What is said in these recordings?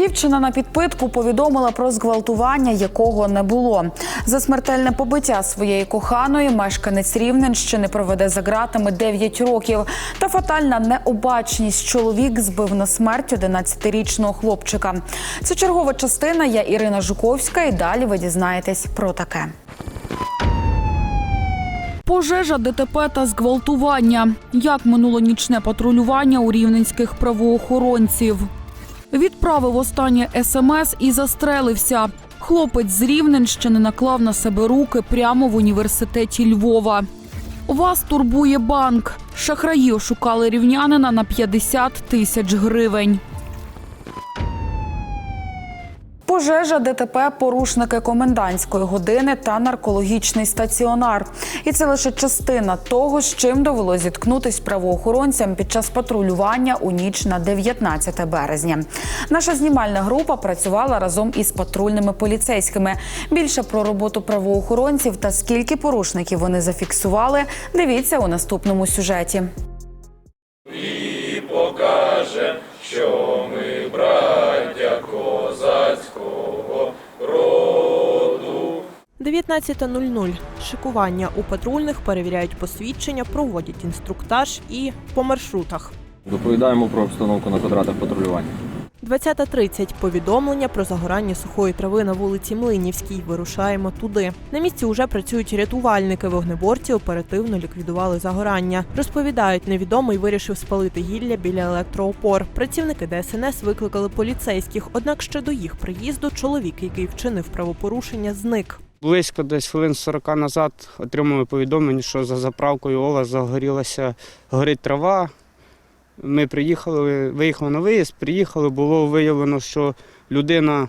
Дівчина на підпитку повідомила про зґвалтування, якого не було. За смертельне побиття своєї коханої мешканець Рівненщини проведе за ґратами 9 років. Та фатальна необачність чоловік збив на смерть 11-річного хлопчика. Це чергова частина. Я Ірина Жуковська. І далі ви дізнаєтесь про таке. Пожежа, ДТП та зґвалтування. Як минуло нічне патрулювання у рівненських правоохоронців. Відправив останнє смс і застрелився. Хлопець з Рівненщини наклав на себе руки прямо в університеті Львова. Вас турбує банк. Шахраї ошукали рівнянина на 50 тисяч гривень. Пожежа, ДТП, порушники комендантської години та наркологічний стаціонар. І це лише частина того, з чим довелось зіткнутись правоохоронцям під час патрулювання у ніч на 19 березня. Наша знімальна група працювала разом із патрульними поліцейськими. Більше про роботу правоохоронців та скільки порушників вони зафіксували. Дивіться у наступному сюжеті. 19.00. Шикування у патрульних перевіряють посвідчення, проводять інструктаж і по маршрутах. Доповідаємо про обстановку на квадратах патрулювання. 20.30. Повідомлення про загорання сухої трави на вулиці Млинівській. Вирушаємо туди. На місці уже працюють рятувальники. Вогнеборці оперативно ліквідували загорання. Розповідають, невідомий вирішив спалити гілля біля електроопор. Працівники ДСНС викликали поліцейських. Однак ще до їх приїзду чоловік, який вчинив правопорушення, зник. Близько десь хвилин 40 назад отримали повідомлення, що за заправкою ОЛА загорілася горить трава. Ми приїхали, виїхали на виїзд, приїхали, було виявлено, що людина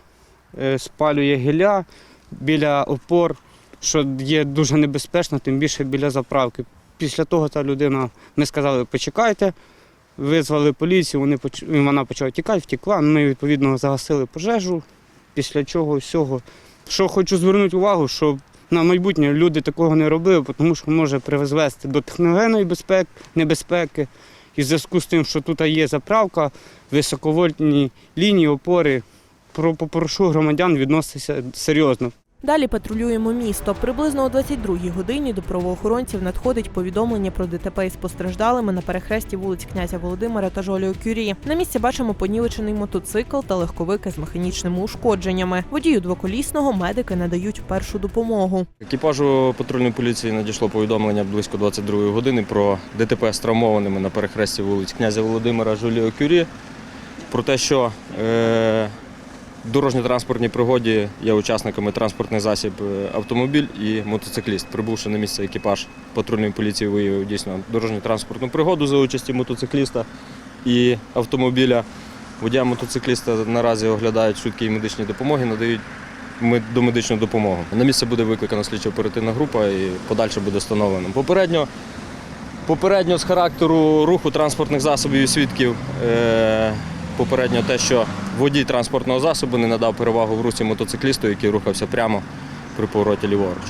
е, спалює гілля біля опор, що є дуже небезпечно, тим більше біля заправки. Після того та людина, ми сказали, почекайте, визвали поліцію, вони, вона почала тікати, втекла. Ми відповідно загасили пожежу, після чого всього що хочу звернути увагу, щоб на майбутнє люди такого не робили, тому що може призвести до техногенної безпеки, небезпеки. І в зв'язку з тим, що тут є заправка, високовольтні лінії, опори, про попрошу громадян відноситися серйозно. Далі патрулюємо місто. Приблизно о 22-й годині до правоохоронців надходить повідомлення про ДТП із постраждалими на перехресті вулиць князя Володимира та Жоліо Кюрі. На місці бачимо понівечений мотоцикл та легковики з механічними ушкодженнями. Водію двоколісного медики надають першу допомогу. Екіпажу патрульної поліції надійшло повідомлення близько 22 години про ДТП з травмованими на перехресті вулиць князя Володимира Жуліо Кюрі. Про те, що е, дорожньо-транспортній пригоді є учасниками транспортний засіб е, автомобіль і мотоцикліст. Прибувши на місце екіпаж патрульної поліції виявив дійсно дорожньо-транспортну пригоду за участі мотоцикліста і автомобіля. Водія мотоцикліста наразі оглядають швидкі медичні допомоги, надають мед- домедичну допомогу. На місце буде викликана слідчо-оперативна група і подальше буде встановлено. Попередньо, попередньо з характеру руху транспортних засобів і свідків, е, попередньо те, що водій транспортного засобу не надав перевагу в русі мотоциклісту, який рухався прямо при повороті ліворуч.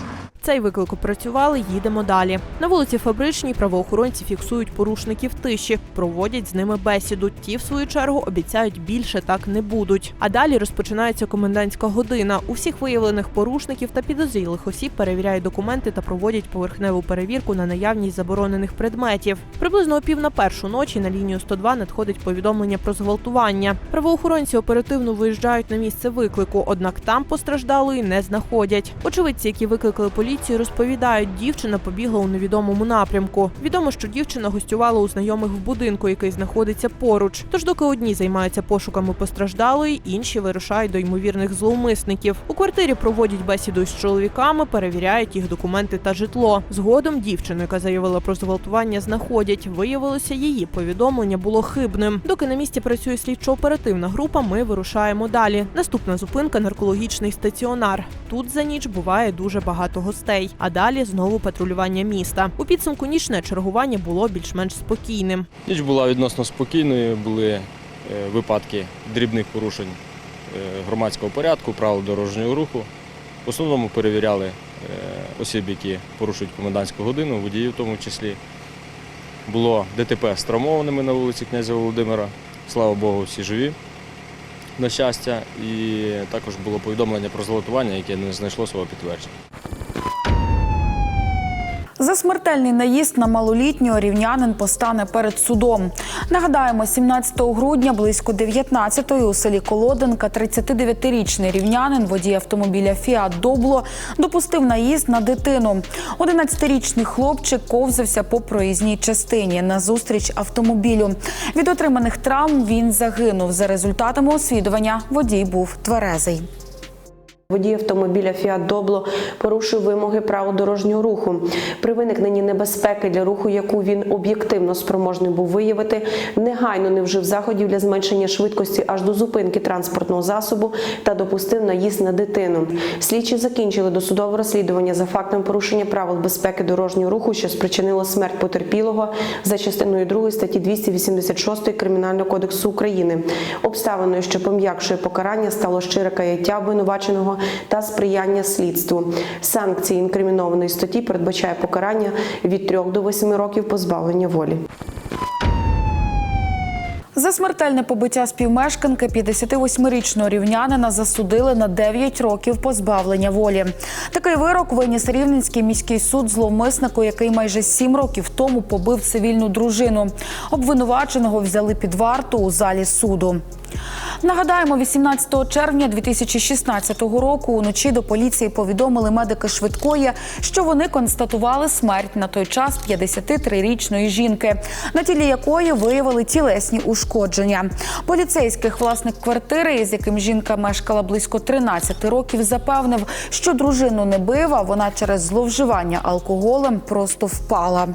Цей виклик опрацювали, їдемо далі. На вулиці Фабричній правоохоронці фіксують порушників тиші, проводять з ними бесіду. Ті, в свою чергу, обіцяють більше так не будуть. А далі розпочинається комендантська година. У всіх виявлених порушників та підозрілих осіб перевіряють документи та проводять поверхневу перевірку на наявність заборонених предметів. Приблизно о пів на першу ночі на лінію 102 надходить повідомлення про зґвалтування. Правоохоронці оперативно виїжджають на місце виклику, однак там постраждалої не знаходять. Очевидці, які викликали поліцію, розповідають, дівчина побігла у невідомому напрямку. Відомо, що дівчина гостювала у знайомих в будинку, який знаходиться поруч. Тож, доки одні займаються пошуками постраждалої, інші вирушають до ймовірних зловмисників. У квартирі проводять бесіду з чоловіками, перевіряють їх документи та житло. Згодом дівчину, яка заявила про зґвалтування, знаходять. Виявилося, її повідомлення було хибним. Доки на місці працює слідчо-оперативна група, ми вирушаємо далі. Наступна зупинка наркологічний стаціонар. Тут за ніч буває дуже багато гостей. А далі знову патрулювання міста. У підсумку нічне чергування було більш-менш спокійним. Ніч була відносно спокійною, були е, випадки дрібних порушень е, громадського порядку, правил дорожнього руху. В основному перевіряли е, осіб, які порушують комендантську годину, водіїв в тому числі. Було ДТП з травмованими на вулиці князя Володимира. Слава Богу, всі живі. на щастя, і також було повідомлення про зґвалтування, яке не знайшло свого підтвердження. За смертельний наїзд на малолітнього рівнянин постане перед судом. Нагадаємо, 17 грудня близько 19-ї у селі Колоденка 39-річний рівнянин, водій автомобіля Фіат Добло, допустив наїзд на дитину. 11-річний хлопчик ковзався по проїзній частині назустріч автомобілю. Від отриманих травм він загинув. За результатами освідування водій був тверезий. Водій автомобіля Фіат Добло порушив вимоги правил дорожнього руху. При виникненні небезпеки для руху, яку він об'єктивно спроможний був виявити, негайно не вжив заходів для зменшення швидкості аж до зупинки транспортного засобу та допустив наїзд на дитину. Слідчі закінчили досудове розслідування за фактом порушення правил безпеки дорожнього руху, що спричинило смерть потерпілого за частиною 2 статті 286 Кримінального кодексу України. Обставиною, що пом'якшує покарання, стало щире каяття обвинуваченого та сприяння слідству. Санкції інкримінованої статті передбачає покарання від 3 до 8 років позбавлення волі. За смертельне побиття співмешканки 58-річного рівнянина засудили на 9 років позбавлення волі. Такий вирок виніс Рівненський міський суд зловмиснику, який майже 7 років тому побив цивільну дружину. Обвинуваченого взяли під варту у залі суду. Нагадаємо, 18 червня 2016 року уночі до поліції повідомили медики швидкої, що вони констатували смерть на той час 53-річної жінки, на тілі якої виявили тілесні ушкодження. Поліцейських власник квартири, із яким жінка мешкала близько 13 років, запевнив, що дружину не бив, а вона через зловживання алкоголем просто впала.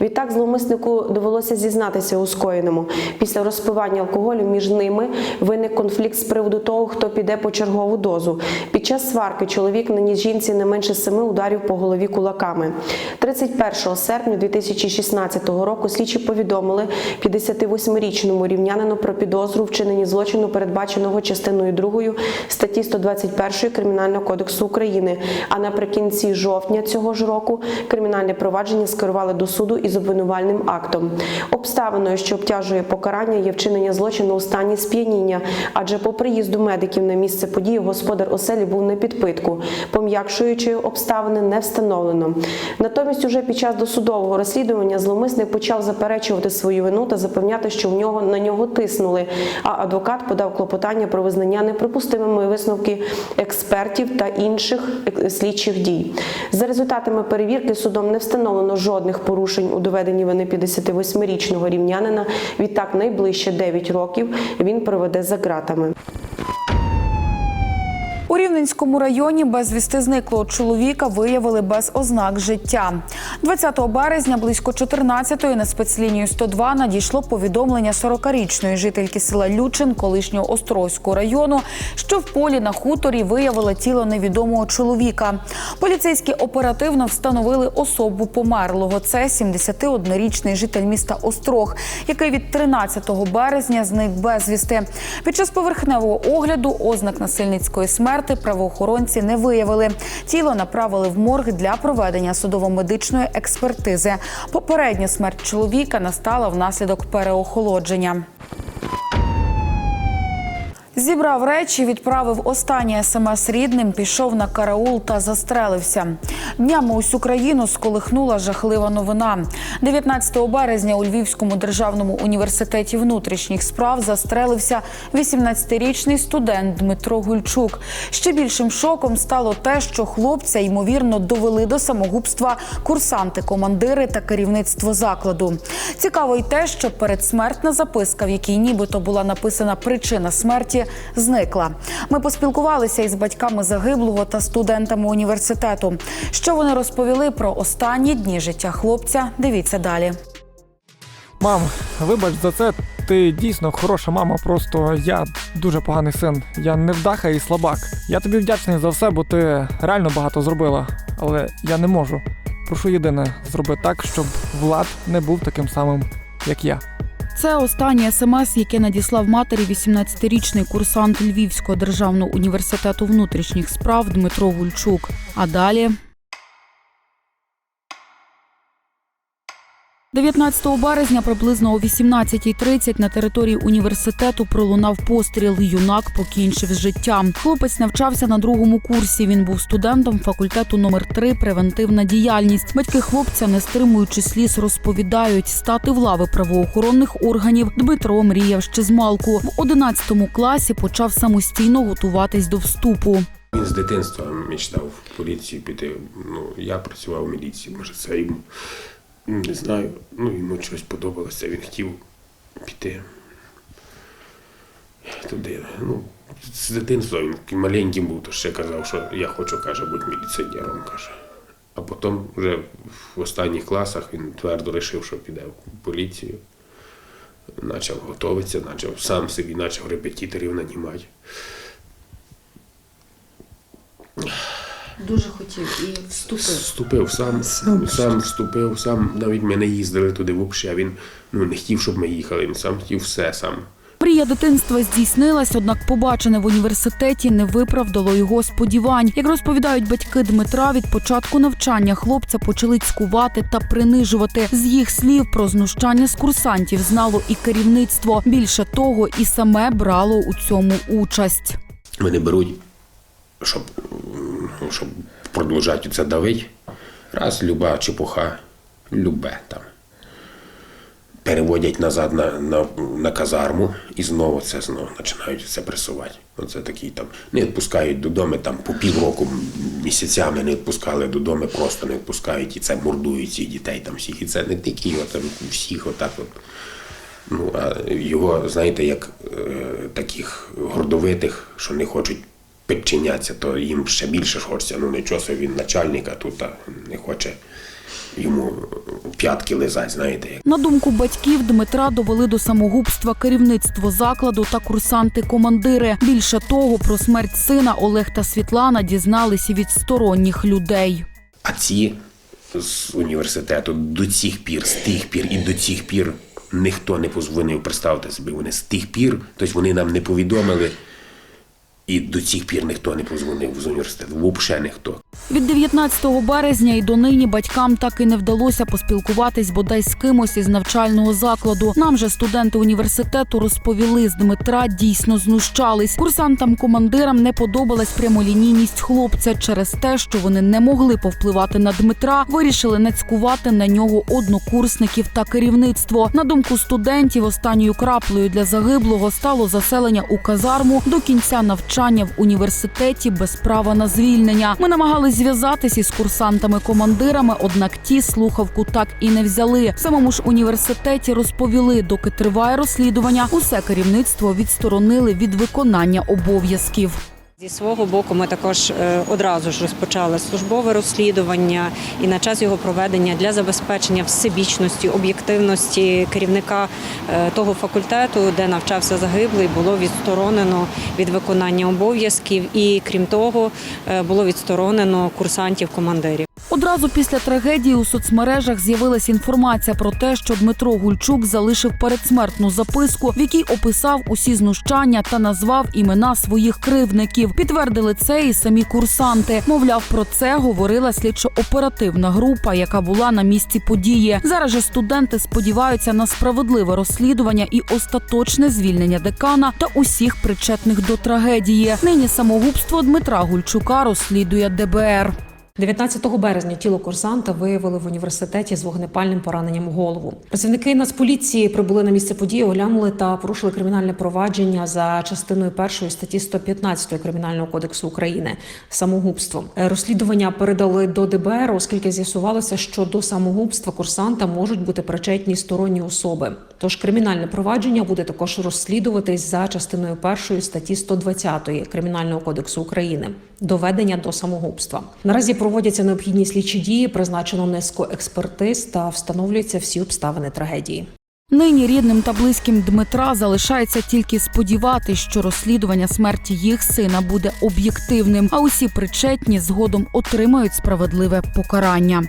Відтак зловмиснику довелося зізнатися у скоєному. Після розпивання алкоголю між ними виник конфлікт з приводу того, хто піде по чергову дозу. Під час сварки чоловік наніс жінці не менше семи ударів по голові кулаками. 31 серпня 2016 року слідчі повідомили 58-річному рівнянину про підозру в вчиненні злочину, передбаченого частиною 2 статті 121 Кримінального кодексу України. А наприкінці жовтня цього ж року кримінальне провадження скерували до суду із обвинувальним актом. Обставиною, що обтяжує покарання, є вчинення злочину у стані сп'яніння, адже по приїзду медиків на місце події господар оселі був на підпитку. Пом'якшуючої обставини не встановлено. Натомість, уже під час досудового розслідування зловмисник почав заперечувати свою вину та запевняти, що в нього на нього тиснули. А адвокат подав клопотання про визнання неприпустимими висновки експертів та інших е, слідчих дій. За результатами перевірки судом не встановлено жодних порушень у доведенні вини 58-річного рівнянина. Відтак найближче 9 років він проведе за ґратами. Рівненському районі безвісти зниклого чоловіка виявили без ознак життя. 20 березня близько 14-ї на спецлінію 102 надійшло повідомлення 40-річної жительки села Лючин колишнього Острозького району, що в полі на хуторі виявили тіло невідомого чоловіка. Поліцейські оперативно встановили особу померлого. Це 71-річний житель міста Острог, який від 13 березня зник безвісти. Під час поверхневого огляду ознак насильницької смерті правоохоронці не виявили. Тіло направили в морг для проведення судово-медичної експертизи. Попередня смерть чоловіка настала внаслідок переохолодження. Зібрав речі, відправив останнє смс рідним, пішов на караул та застрелився. Днями усю країну сколихнула жахлива новина. 19 березня у Львівському державному університеті внутрішніх справ застрелився 18-річний студент Дмитро Гульчук. Ще більшим шоком стало те, що хлопця ймовірно довели до самогубства курсанти, командири та керівництво закладу. Цікаво й те, що передсмертна записка, в якій нібито була написана причина смерті, зникла. Ми поспілкувалися із батьками загиблого та студентами університету. Що вони розповіли про останні дні життя хлопця? Дивіться далі. Мам, вибач за це. Ти дійсно хороша мама, просто я дуже поганий син. Я невдаха і слабак. Я тобі вдячний за все, бо ти реально багато зробила. Але я не можу. Прошу єдине, зроби так, щоб Влад не був таким самим, як я. Це останнє смс, яке надіслав матері 18-річний курсант Львівського державного університету внутрішніх справ Дмитро Гульчук. А далі 19 березня приблизно о 18.30 на території університету пролунав постріл. Юнак покінчив з життям. Хлопець навчався на другому курсі. Він був студентом факультету номер 3 превентивна діяльність. Батьки хлопця, не стримуючи сліз, розповідають, стати в лави правоохоронних органів Дмитро мріяв ще з малку. В 11 класі почав самостійно готуватись до вступу. Він з дитинства мечтав в поліцію піти. Ну, я працював в міліції, може це йому не знаю. Ну, йому щось подобалося, він хотів піти туди. Ну, з дитинства він маленьким був, то ще казав, що я хочу, каже, бути міліціонером, каже. А потім вже в останніх класах він твердо вирішив, що піде в поліцію. Почав готуватися, почав сам собі почав репетиторів нанімати. Дуже хотів і вступив. Вступив сам, сам, вступив, сам навіть ми не їздили туди взагалі. Він ну, не хотів, щоб ми їхали. Він сам хотів все сам. Мрія дитинства здійснилась, однак побачене в університеті не виправдало його сподівань. Як розповідають батьки Дмитра, від початку навчання хлопця почали цькувати та принижувати. З їх слів про знущання з курсантів знало і керівництво. Більше того, і саме брало у цьому участь. Вони беруть, щоб, щоб продовжати це давити. Раз люба чепуха, любе там. Переводять назад на, на, на казарму і знову це знову починають це пресувати. Оце такі там не відпускають додому, там по півроку місяцями не відпускали додому, просто не відпускають і це мордують цих дітей там всіх. І це не тільки його, всіх отак от. Ну, а його, знаєте, як е, таких гордовитих, що не хочуть підчинятися, то їм ще більше ж хочеться. Ну нічого собі він начальник, а тут не хоче йому п'ятки лизать, знаєте. На думку батьків Дмитра довели до самогубства керівництво закладу та курсанти-командири. Більше того, про смерть сина Олег та Світлана дізналися від сторонніх людей. А ці з університету до цих пір, з тих пір і до цих пір ніхто не позвонив, представте собі, вони з тих пір, тобто вони нам не повідомили, і до цих пір ніхто не позвонив з університету, взагалі ніхто. Від 19 березня і донині батькам так і не вдалося поспілкуватись бодай з кимось із навчального закладу. Нам же студенти університету розповіли, з Дмитра дійсно знущались. Курсантам-командирам не подобалась прямолінійність хлопця через те, що вони не могли повпливати на Дмитра. Вирішили нацькувати на нього однокурсників та керівництво. На думку студентів, останньою краплею для загиблого стало заселення у казарму до кінця навчання в університеті без права на звільнення. Ми намагались зв'язатись із курсантами-командирами, однак ті слухавку так і не взяли. В самому ж університеті розповіли, доки триває розслідування, усе керівництво відсторонили від виконання обов'язків. Зі свого боку, ми також е, одразу ж розпочали службове розслідування і на час його проведення для забезпечення всебічності, об'єктивності керівника е, того факультету, де навчався загиблий, було відсторонено від виконання обов'язків, і крім того, е, було відсторонено курсантів-командирів. Одразу після трагедії у соцмережах з'явилася інформація про те, що Дмитро Гульчук залишив передсмертну записку, в якій описав усі знущання та назвав імена своїх кривдників. Підтвердили це і самі курсанти. Мовляв, про це говорила слідчо-оперативна група, яка була на місці події. Зараз же студенти сподіваються на справедливе розслідування і остаточне звільнення декана та усіх причетних до трагедії. Нині самогубство Дмитра Гульчука розслідує ДБР. 19 березня тіло курсанта виявили в університеті з вогнепальним пораненням голову. Працівники Нацполіції прибули на місце події, оглянули та порушили кримінальне провадження за частиною першої статті 115 кримінального кодексу України самогубство. Розслідування передали до ДБР, оскільки з'ясувалося, що до самогубства курсанта можуть бути причетні сторонні особи. Тож кримінальне провадження буде також розслідуватись за частиною першої статті 120 кримінального кодексу України доведення до самогубства. Наразі проводяться необхідні слідчі дії, призначено низку експертиз та встановлюються всі обставини трагедії. Нині рідним та близьким Дмитра залишається тільки сподіватися, що розслідування смерті їх сина буде об'єктивним, а усі причетні згодом отримають справедливе покарання.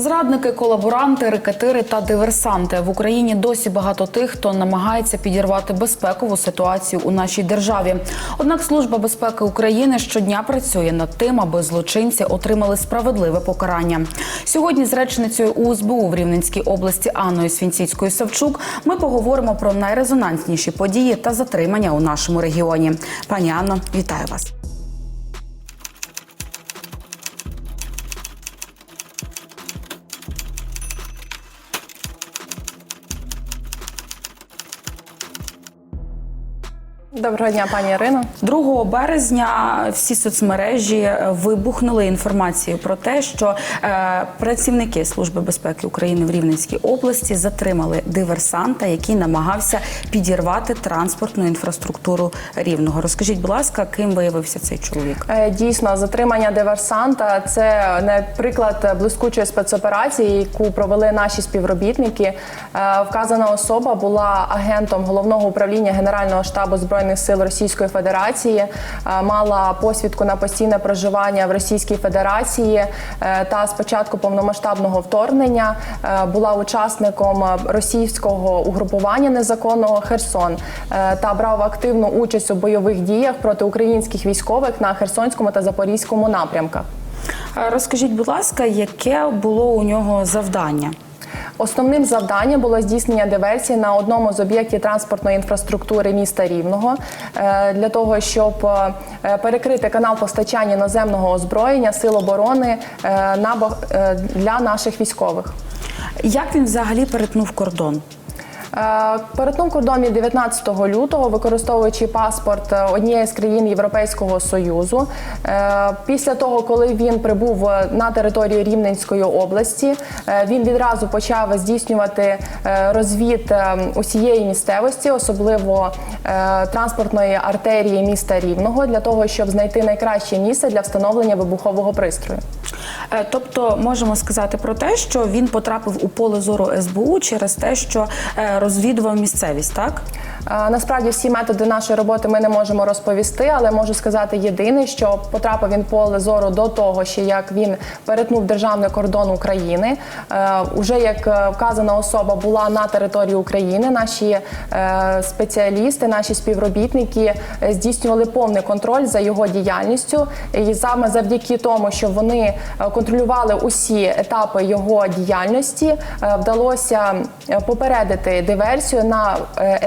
Зрадники, колаборанти, рекетири та диверсанти в Україні досі багато тих, хто намагається підірвати безпекову ситуацію у нашій державі. Однак служба безпеки України щодня працює над тим, аби злочинці отримали справедливе покарання. Сьогодні з речницею УСБУ в Рівненській області Анною Свінціцькою Савчук ми поговоримо про найрезонансніші події та затримання у нашому регіоні. Пані Анно, вітаю вас. Доброго дня, пані Ірино. 2 березня всі соцмережі е, вибухнули інформацією про те, що е, працівники Служби безпеки України в Рівненській області затримали диверсанта, який намагався підірвати транспортну інфраструктуру рівного. Розкажіть, будь ласка, ким виявився цей чоловік? Е, Дійсно, затримання диверсанта це не приклад блискучої спецоперації, яку провели наші співробітники. Е, Вказана особа була агентом головного управління Генерального штабу збройних сил Російської Федерації, е, мала посвідку на постійне проживання в Російській Федерації е, та з початку повномасштабного вторгнення е, була учасником російського угрупування незаконного Херсон та брав активну участь у бойових діях проти українських військових на Херсонському та Запорізькому напрямках. Розкажіть, будь ласка, яке було у нього завдання? Основним завданням було здійснення диверсії на одному з об'єктів транспортної інфраструктури міста Рівного е, для того, щоб е, перекрити канал постачання наземного озброєння сил оборони е, для наших військових. Як він взагалі перетнув кордон? Е, Перетнув кордон від 19 лютого, використовуючи паспорт е, однієї з країн Європейського союзу. Е, Після того, коли він прибув на територію Рівненської області, він відразу почав здійснювати розвід усієї місцевості, особливо транспортної артерії міста Рівного, для того, щоб знайти найкраще місце для встановлення вибухового пристрою. Е, Тобто можемо сказати про те, що він потрапив у поле зору СБУ через те, що е, розвідував місцевість, так? Насправді всі методи нашої роботи ми не можемо розповісти, але можу сказати єдине, що потрапив він поле зору до того, ще як він перетнув державний кордон України. Е, Уже як е, вказана особа була на території України, наші е, спеціалісти, наші співробітники здійснювали повний контроль за його діяльністю. І саме завдяки тому, що вони контролювали усі етапи його діяльності, вдалося попередити диверсію на е,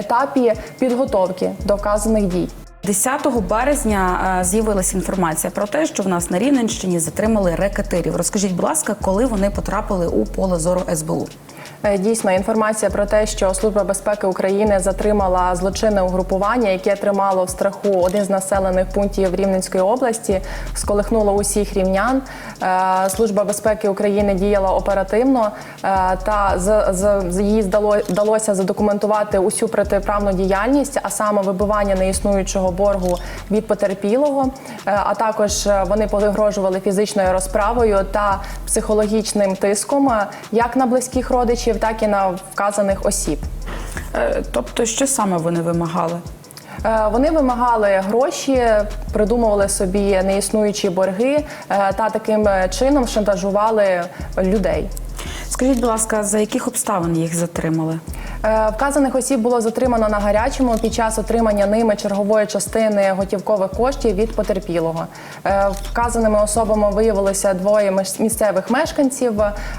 підготовки до вказаних дій. 10 березня е, з'явилася інформація про те, що в нас на Рівненщині затримали рекетирів. Розкажіть, будь ласка, коли вони потрапили у поле зору СБУ? Е, Дійсно, інформація про те, що Служба безпеки України затримала злочинне угрупування, яке тримало в страху один з населених пунктів Рівненської області, сколихнуло усіх рівнян. Е, Служба безпеки України діяла оперативно е, та з, здало, вдалося задокументувати усю протиправну діяльність, а саме вибивання неіснуючого боргу від потерпілого. А також вони погрожували фізичною розправою та психологічним тиском як на близьких родичів, так і на вказаних осіб. Е, Тобто, що саме вони вимагали? Е, Вони вимагали гроші, придумували собі неіснуючі борги е, та таким чином шантажували людей. Скажіть, будь ласка, за яких обставин їх затримали? Е, Вказаних осіб було затримано на гарячому під час отримання ними чергової частини готівкових коштів від потерпілого. Е, Вказаними особами виявилося двоє місцевих мешканців,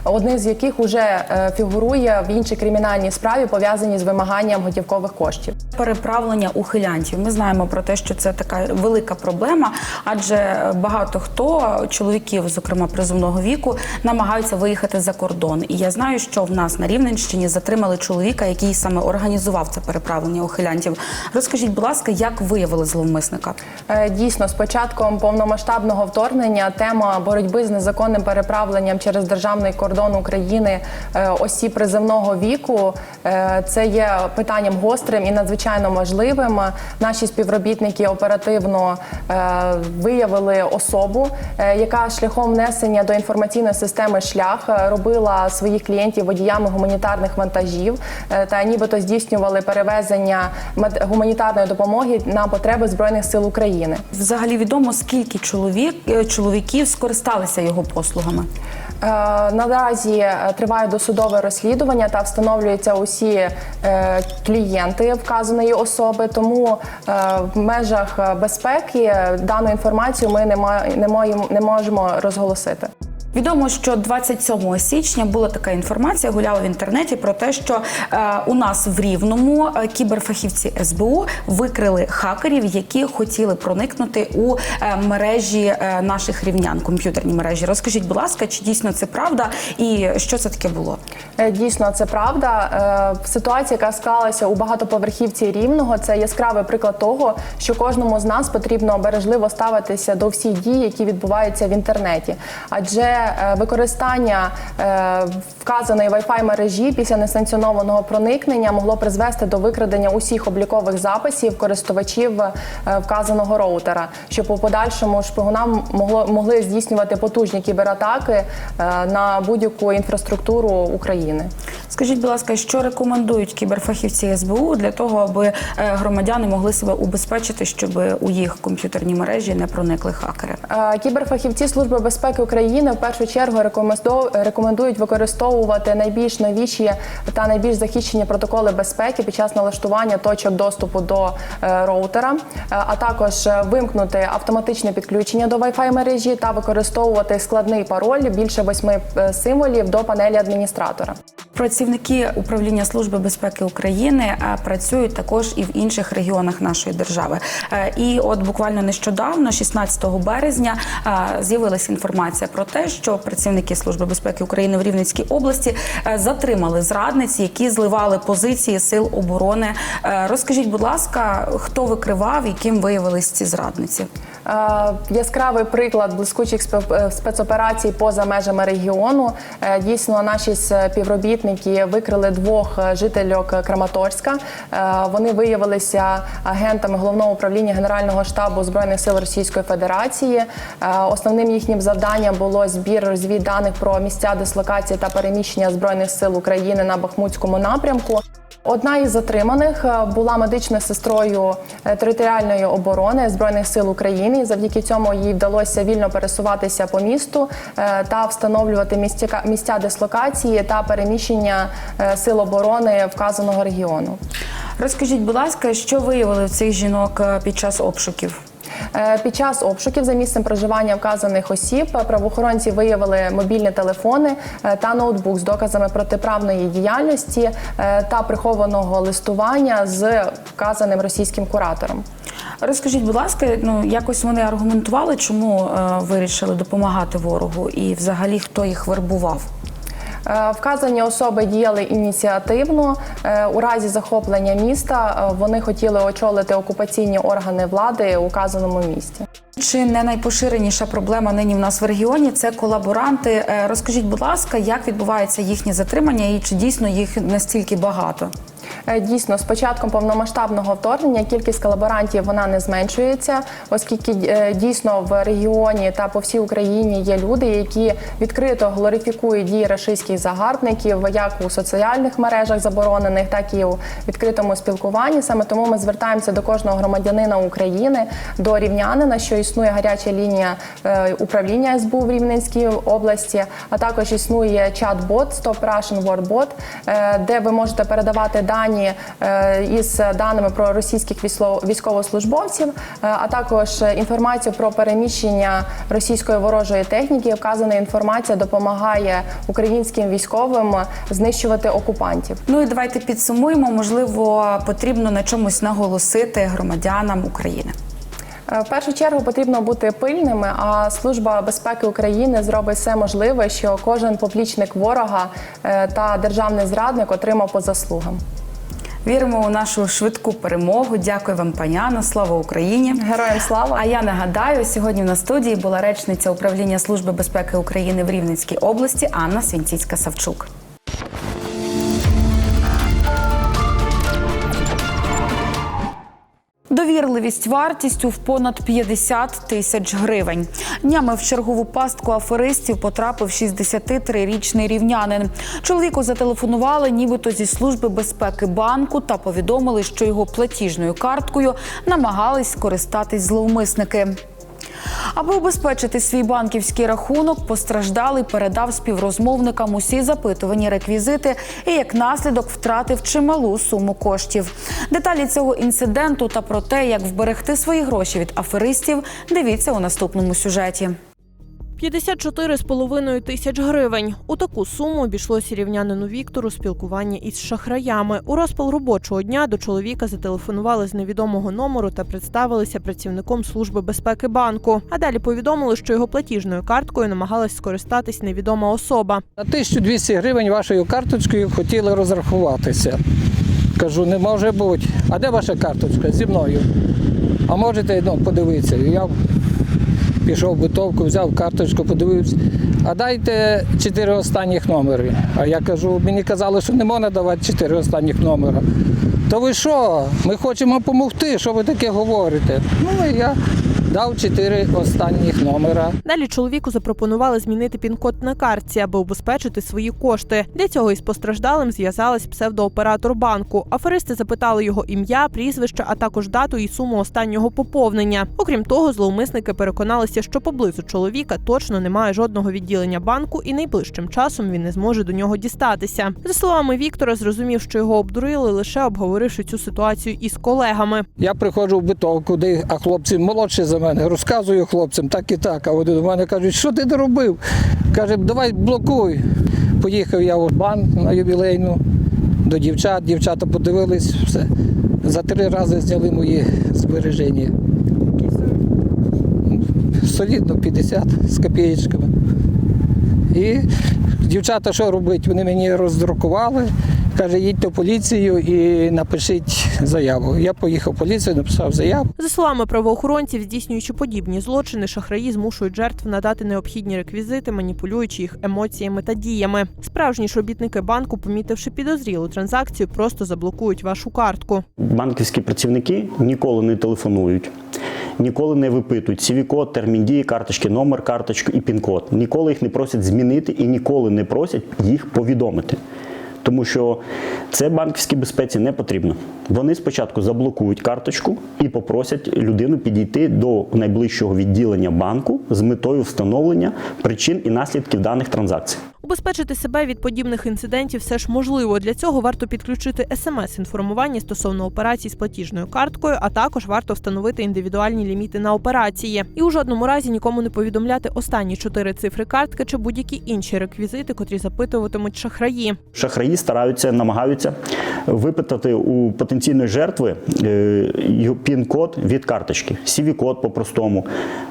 один з яких вже фігурує в іншій кримінальній справі, пов'язаній з вимаганням готівкових коштів. Переправлення ухилянтів. Ми знаємо про те, що це така велика проблема, адже багато хто чоловіків, зокрема призовного віку, намагаються виїхати за кордон. І я знаю, що в нас на Рівненщині затримали чоловіка, який саме організував це переправлення ухилянтів. Розкажіть, будь ласка, як виявили зловмисника? Е, Дійсно, з початком повномасштабного вторгнення тема боротьби з незаконним переправленням через державний кордон України е, осіб приземного віку е, це є питанням гострим і надзвичайно важливим. Наші співробітники оперативно виявили особу, яка шляхом внесення до інформаційної системи шлях робила своїх клієнтів водіями гуманітарних вантажів. Та нібито здійснювали перевезення гуманітарної допомоги на потреби збройних сил України. Взагалі відомо, скільки чоловік е, чоловіків скористалися його послугами. Е, Наразі е, триває досудове розслідування та встановлюються усі клієнти вказаної особи. Тому в межах безпеки дану інформацію ми не можемо розголосити. Відомо, що 27 січня була така інформація, гуляла в інтернеті про те, що е, у нас в Рівному е, кіберфахівці СБУ викрили хакерів, які хотіли проникнути у е, мережі е, наших рівнян, комп'ютерні мережі. Розкажіть, будь ласка, чи дійсно це правда, і що це таке було? Е, Дійсно, це правда. Е, Ситуація, яка склалася у багатоповерхівці рівного, це яскравий приклад того, що кожному з нас потрібно бережливо ставитися до всіх дій, які відбуваються в інтернеті. Адже е, використання е, вказаної Wi-Fi мережі після несанкціонованого проникнення могло призвести до викрадення усіх облікових записів користувачів е, вказаного роутера, щоб у подальшому шпигунам могло могли здійснювати потужні кібератаки на будь-яку інфраструктуру України. Скажіть, будь ласка, що рекомендують кіберфахівці СБУ для того, аби е, громадяни могли себе убезпечити, щоб у їх комп'ютерні мережі не проникли хакери? Кіберфахівці Служби безпеки України в першу чергу рекомендують використовувати найбільш новіші та найбільш захищені протоколи безпеки під час налаштування точок доступу до е, роутера, е, а також вимкнути автоматичне підключення до Wi-Fi мережі та використовувати складний пароль більше восьми символів до панелі адміністратора. Працівники управління Служби безпеки України е, працюють також і в інших регіонах нашої держави. Е, І от буквально нещодавно, 16 березня, е, з'явилася інформація про те, що працівники Служби безпеки України в Рівненській області затримали зрадниць, які зливали позиції сил оборони. Розкажіть, будь ласка, хто викривав і ким виявились ці зрадниці? Е, Яскравий приклад блискучих е, спецоперацій поза межами регіону. Е, Дійсно, наші співробітники викрили двох жительок Краматорська. Вони виявилися агентами головного управління Генерального штабу збройних сил Російської Федерації. Основним їхнім завданням було збір розвідданих про місця дислокації та переміщення збройних сил України на Бахмутському напрямку. Одна із затриманих е, була медичною сестрою е, територіальної оборони збройних сил України. Завдяки цьому їй вдалося вільно пересуватися по місту е, та встановлювати місця, місця дислокації та переміщення сил оборони вказаного регіону. Розкажіть, будь ласка, що виявили в цих жінок під час обшуків? Е, Під час обшуків за місцем проживання вказаних осіб е, правоохоронці виявили мобільні телефони е, та ноутбук з доказами протиправної діяльності та прихованого листування з вказаним російським куратором. Розкажіть, будь ласка, ну якось вони аргументували, чому вирішили допомагати ворогу, і взагалі хто їх вербував? Е, Вказані особи діяли ініціативно. Е, У разі захоплення міста е, вони хотіли очолити окупаційні органи влади у вказаному місті. Чи не найпоширеніша проблема нині в нас в регіоні це колаборанти? Розкажіть, будь ласка, як відбувається їхнє затримання і чи дійсно їх настільки багато? Е, Дійсно, з початком повномасштабного вторгнення кількість колаборантів вона не зменшується, оскільки е, дійсно в регіоні та по всій Україні є люди, які відкрито глорифікують дії рашистських загарбників як у соціальних мережах заборонених, так і у відкритому спілкуванні. Саме тому ми звертаємося до кожного громадянина України, до рівнянина, що існує гаряча лінія е, управління СБУ в Рівненській області, а також існує чат-бот Stop Russian War Bot, де ви можете передавати дані е, із даними про російських військовослужбовців, е, а також інформацію про переміщення російської ворожої техніки. Вказана інформація допомагає українським військовим знищувати окупантів. Ну і давайте підсумуємо. Можливо, потрібно на чомусь наголосити громадянам України. Е, В першу чергу потрібно бути пильними, а служба безпеки України зробить все можливе, що кожен поплічник ворога та державний зрадник отримав по заслугам. Віримо у нашу швидку перемогу. Дякую вам, пані Анно. Слава Україні! Героям слава! А я нагадаю, сьогодні на студії була речниця управління Служби безпеки України в Рівненській області Анна Свінціцька Савчук. Довірливість вартістю в понад 50 тисяч гривень. Днями в чергову пастку аферистів потрапив 63-річний рівнянин. Чоловіку зателефонували, нібито зі служби безпеки банку, та повідомили, що його платіжною карткою намагались скористатись зловмисники. Аби убезпечити свій банківський рахунок, постраждалий передав співрозмовникам усі запитувані реквізити і як наслідок втратив чималу суму коштів. Деталі цього інциденту та про те, як вберегти свої гроші від аферистів, дивіться у наступному сюжеті. 54,5 тисяч гривень. У таку суму обійшлося рівнянину Віктору спілкування із шахраями. У розпал робочого дня до чоловіка зателефонували з невідомого номеру та представилися працівником служби безпеки банку. А далі повідомили, що його платіжною карткою намагалась скористатись невідома особа. На 1200 гривень вашою карточкою хотіли розрахуватися. Кажу, не може бути. А де ваша карточка? Зі мною. А можете ну, подивитися. Я пішов в бутовку, взяв карточку, подивився. А дайте чотири останніх номери. А я кажу, мені казали, що не можна давати чотири останніх номера. То ви що? Ми хочемо допомогти, що ви таке говорите? Ну і я дав чотири останніх номера. Далі чоловіку запропонували змінити пін-код на картці, аби убезпечити свої кошти. Для цього із постраждалим зв'язалась псевдооператор банку. Аферисти запитали його ім'я, прізвище, а також дату і суму останнього поповнення. Окрім того, зловмисники переконалися, що поблизу чоловіка точно немає жодного відділення банку, і найближчим часом він не зможе до нього дістатися. За словами Віктора, зрозумів, що його обдурили, лише обговоривши цю ситуацію із колегами. Я приходжу в битовку, де а хлопці молодші за мене, розказую хлопцям так і так. А вони до мене кажуть, що ти доробив? Каже, давай блокуй. Поїхав я в банк на ювілейну до дівчат. Дівчата подивились, все. За три рази зняли мої збереження. Солідно 50 з копієчками. І дівчата що робить? Вони мені роздрукували. Каже, їдьте в поліцію і напишіть заяву. Я поїхав в поліцію, написав заяву. За словами правоохоронців, здійснюючи подібні злочини, шахраї змушують жертв надати необхідні реквізити, маніпулюючи їх емоціями та діями. Справжні ж робітники банку, помітивши підозрілу транзакцію, просто заблокують вашу картку. Банківські працівники ніколи не телефонують, ніколи не випитують CV-код, термін дії карточки, номер карточки і пін-код. Ніколи їх не просять змінити і ніколи не просять їх повідомити. Тому що це банківській безпеці не потрібно. Вони спочатку заблокують карточку і попросять людину підійти до найближчого відділення банку з метою встановлення причин і наслідків даних транзакцій. Убезпечити себе від подібних інцидентів все ж можливо. Для цього варто підключити смс-інформування стосовно операцій з платіжною карткою, а також варто встановити індивідуальні ліміти на операції. І у жодному разі нікому не повідомляти останні чотири цифри картки чи будь-які інші реквізити, котрі запитуватимуть шахраї. Шахраї стараються, намагаються випитати у потенційної жертви е, пін-код від карточки, CV-код по-простому,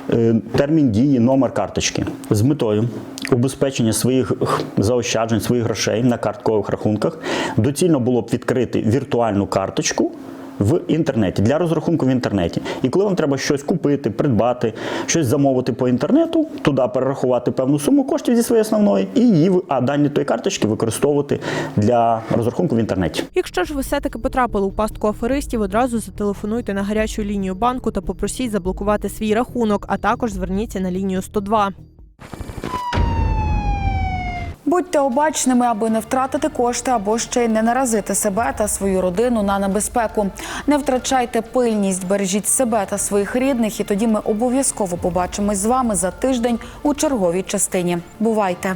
е, термін дії, номер карточки з метою убезпечення своїх заощаджень, своїх грошей на карткових рахунках. Доцільно було б відкрити віртуальну карточку. В інтернеті для розрахунку в інтернеті. І коли вам треба щось купити, придбати, щось замовити по інтернету, туди перерахувати певну суму коштів зі своєї основної, і її а дані тої карточки використовувати для розрахунку в інтернеті. Якщо ж ви все-таки потрапили у пастку аферистів, одразу зателефонуйте на гарячу лінію банку та попросіть заблокувати свій рахунок, а також зверніться на лінію 102. Будьте обачними, аби не втратити кошти або ще й не наразити себе та свою родину на небезпеку. Не втрачайте пильність, бережіть себе та своїх рідних, і тоді ми обов'язково побачимось з вами за тиждень у черговій частині. Бувайте!